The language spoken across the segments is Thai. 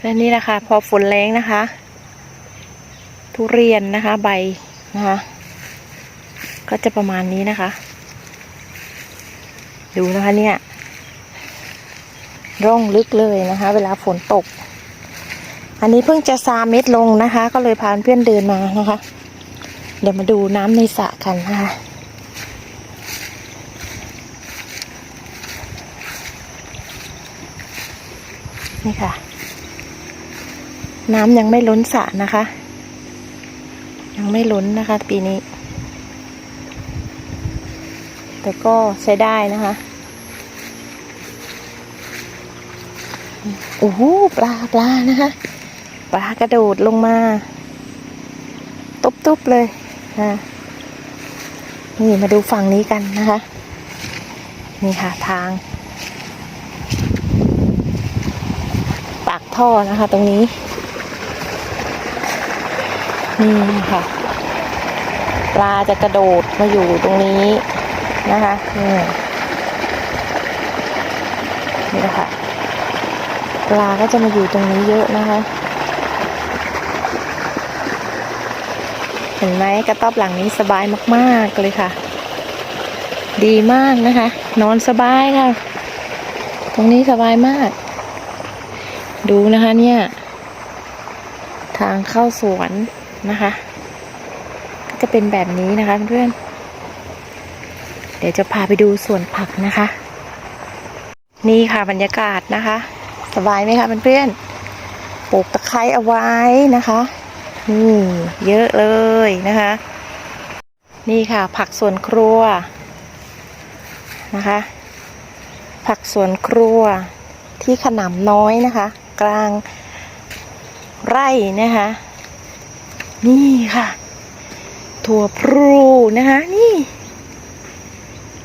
และนี่นะคะ พอฝนแรงนะคะ ทุเรียนนะคะใบนะคะก็จะประมาณนี้นะคะ ดูนะคะเนี่ย ร่องลึกเลยนะคะ เวลาฝนตก อันนี้เพิ่งจะซาเม็ดลงนะคะ ก็เลยพาเพื่อนเดินมานะคะ เดี๋ยวมาดูน้ำในสระกันนะคะนี่ค่ะ น้ำยังไม่ล้นสระนะคะ ยังไม่ล้นนะคะ ปีนี้ แต่ก็ใช้ได้นะคะโอ้โหปลาปลานะคะ ปลากระโดดลงมา ตุบๆเลยนะนี่มาดูฝั่งนี้กันนะคะ นี่ค่ะทาง ปากท่อนะคะตรงนี้ นี่ค่ะ ปลาจะกระโดดมาอยู่ตรงนี้นะคะนี่นี่นะคะปลาก็จะมาอยู่ตรงนี้เยอะนะคะ เห็นไหมกระต๊อบหลังนี้สบายมากๆเลยค่ะ ดีมากนะคะ นอนสบายค่ะ ตรงนี้สบายมาก ดูนะคะเนี่ย ทางเข้าสวน นะคะก็จะเป็นแบบนี้นะคะเพื่อนเดี๋ยวจะพาไปดูสวนผักนะคะ นี่ค่ะบรรยากาศนะคะ สบายไหมคะเพื่อนๆปลูกตะไคร้เอาไว้นะคะนี่เยอะเลยนะคะ นี่ค่ะผักสวนครัวนะคะ ผักสวนครัวที่ขนำน้อยนะคะ กลางไร่นะคะ นี่ค่ะ ถั่วพลูนะคะ นี่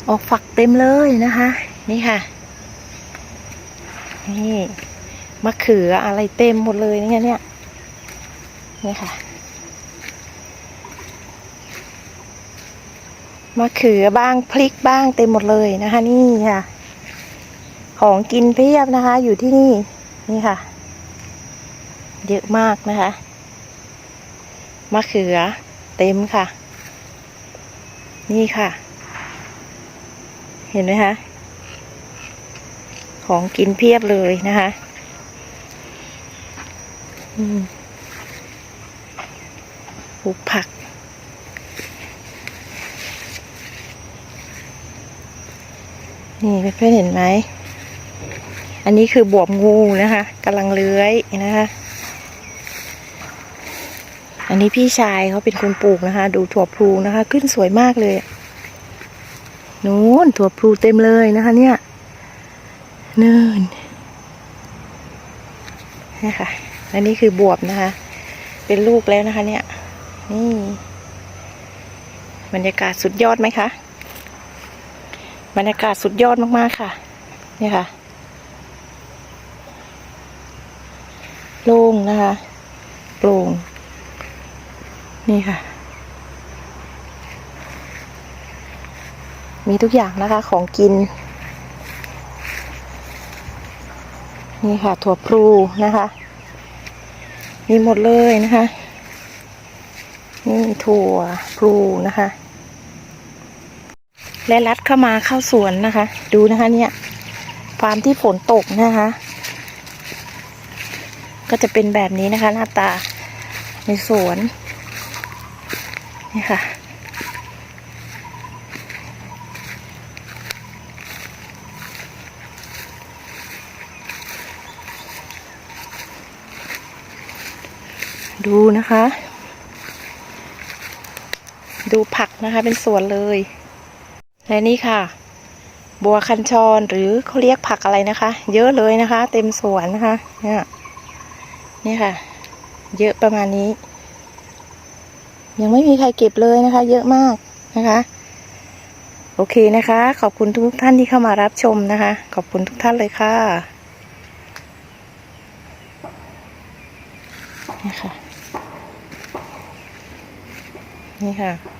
ออกฝักเต็มเลยนะคะ นี่ค่ะ นี่มะเขืออะไรเต็มหมดเลยเนี่ยเนี่ยนี่ค่ะมะเขือบ้างพริกบ้างเต็มหมดเลยนะคะ นี่ค่ะ ของกินเพียบนะคะ อยู่ที่นี่นี่ค่ะ เยอะมากนะคะ มะเขือ เต็มค่ะ นี่ค่ะ เห็นไหมคะ ของกินเพียบเลยนะคะปลูกผัก นี่เพื่อนๆเห็นไหม อันนี้คือบวบงูนะคะกำลังเลื้อยนะคะ อันนี้พี่ชายเขาเป็นคนปลูกนะคะ ดูถั่วพลูนะคะ ขึ้นสวยมากเลยนู้นถั่วพลูเต็มเลยนะคะ เนี่ยเนินนี่ค่ะอันนี้คือบวบนะคะ เป็นลูกแล้วนะคะ เนี่ย นี่บรรยากาศสุดยอดไหมคะบรรยากาศสุดยอดมากๆค่ะ นี่ค่ะ โล่งนะคะ โปร่ง นี่ค่ะ มีทุกอย่างนะคะของกิน นี่ค่ะ ถั่วพลูนะคะ มีหมดเลยนะคะ นี่ถั่วพลูนะคะ และลัดเข้ามาเข้าสวนนะคะ ดูนะคะเนี่ยฟาร์มที่ฝนตกนะคะ ก็จะเป็นแบบนี้นะคะ หน้าตาในสวน นี่ค่ะ ดูนะคะ ดูผักนะคะเป็นสวนเลย และนี่ค่ะ บัวคันชอนหรือเขาเรียกผักอะไรนะคะ เยอะเลยนะคะ เต็มสวนนะคะ เนี่ย นี่ค่ะ เยอะประมาณนี้ ยังไม่มีใครเก็บเลยนะคะ เยอะมากนะคะ โอเคนะคะ ขอบคุณทุกท่านที่เข้ามารับชมนะคะ ขอบคุณทุกท่านเลยค่ะนี่ค่ะนี่ค่ะ